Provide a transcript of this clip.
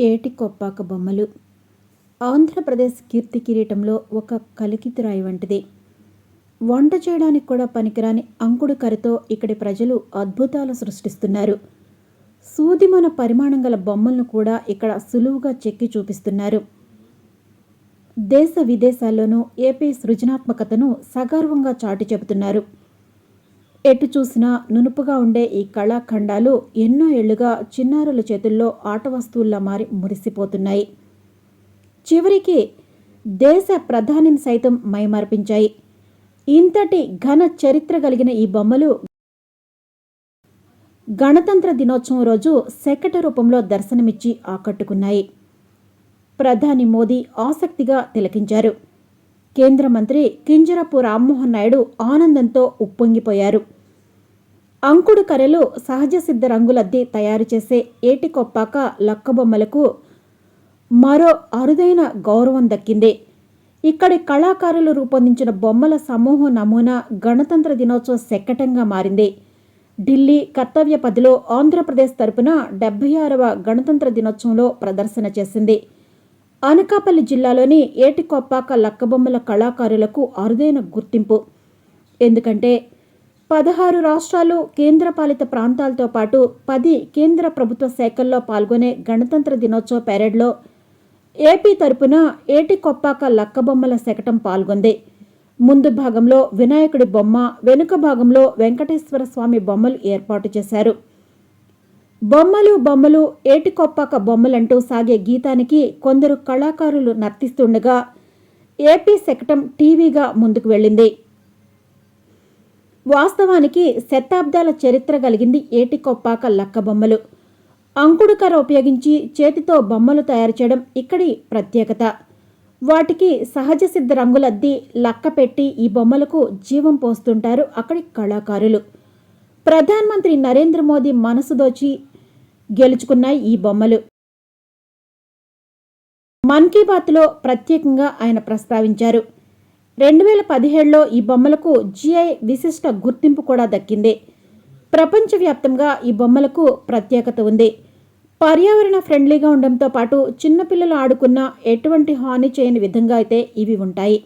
ఏటి కొప్పాక బొమ్మలు. ఆంధ్రప్రదేశ్ కీర్తి కిరీటంలో ఒక కలికితురాయి వంటిది. వంట చేయడానికి కూడా పనికిరాని అంకుడు కరితో ఇక్కడి ప్రజలు అద్భుతాలు సృష్టిస్తున్నారు. సూదిమన పరిమాణం గల బొమ్మలను కూడా ఇక్కడ సులువుగా చెక్కి చూపిస్తున్నారు. దేశ విదేశాల్లోనూ ఏపీ సృజనాత్మకతను సగర్వంగా చాటి చెబుతున్నారు. ఎటు చూసినా నునుపుగా ఉండే ఈ కళాఖండాలు ఎన్నో ఏళ్ళుగా చిన్నారుల చేతుల్లో ఆట వస్తువుల్లా మారి మురిసిపోతున్నాయి. చివరికి దేశ ప్రధానిని సైతం మైమర్పించాయి. ఇంతటి ఘన చరిత్ర కలిగిన ఈ బొమ్మలు గణతంత్ర దినోత్సవం రోజు శకట రూపంలో దర్శనమిచ్చి ఆకట్టుకున్నాయి. ప్రధాని మోదీ ఆసక్తిగా తిలకించారు. కేంద్ర మంత్రి కింజరపు రామ్మోహన్ నాయుడు ఆనందంతో ఉప్పొంగిపోయారు. అంకుడు కర్రలు సహజ సిద్ధ రంగులద్ది తయారు చేసే ఏటికొప్పాక లక్కబొమ్మలకు మరో అరుదైన గౌరవం దక్కింది. ఇక్కడి కళాకారులు రూపొందించిన బొమ్మల సమూహ నమూనా గణతంత్ర దినోత్సవ శకటంగా మారింది. ఢిల్లీ కర్తవ్య పదిలో ఆంధ్రప్రదేశ్ తరపున డెబ్బై ఆరవ గణతంత్ర దినోత్సవంలో ప్రదర్శన చేసింది. అనకాపల్లి జిల్లాలోని ఏటికొప్పాక లక్కబొమ్మల కళాకారులకు అరుదైన గుర్తింపు. ఎందుకంటే పదహారు రాష్ట్రాలు కేంద్రపాలిత ప్రాంతాలతో పాటు పది కేంద్ర ప్రభుత్వ శాఖల్లో పాల్గొనే గణతంత్ర దినోత్సవ పెరేడ్లో ఏపీ తరపున ఏటికొప్పాక లక్కబొమ్మల శకటం పాల్గొంది. ముందు భాగంలో వినాయకుడి బొమ్మ వెనుక భాగంలో వెంకటేశ్వర స్వామి బొమ్మలు ఏర్పాటు చేశారు. బొమ్మలు బొమ్మలు ఏటికొప్పాక బొమ్మలంటూ సాగే గీతానికి కొందరు కళాకారులు నర్తిస్తుండగా ఏపీ శకటం టీవీగా ముందుకు వెళ్ళింది. వాస్తవానికి శతాబ్దాల చరిత్ర కలిగింది ఏటికొప్పాక లక్క బొమ్మలు. అంకుడుకర ఉపయోగించి చేతితో బొమ్మలు తయారు చేయడం ఇక్కడి ప్రత్యేకత. వాటికి సహజ సిద్ధ రంగులద్ది లక్క పెట్టి ఈ బొమ్మలకు జీవం పోస్తుంటారు అక్కడి కళాకారులు. ప్రధానమంత్రి నరేంద్ర మోదీ మనసు దోచి గెలుచుకున్నాయి ఈ బొమ్మలు. మన్ కీ బాత్లో ప్రత్యేకంగా ఆయన ప్రస్తావించారు. రెండు వేల పదిహేడులో ఈ బొమ్మలకు జిఐ విశిష్ట గుర్తింపు కూడా దక్కింది. ప్రపంచవ్యాప్తంగా ఈ బొమ్మలకు ప్రత్యేకత ఉంది. పర్యావరణ ఫ్రెండ్లీగా ఉండడంతో పాటు చిన్నపిల్లలు ఆడుకున్న ఎటువంటి హాని చేయని విధంగా అయితే ఇవి ఉంటాయి.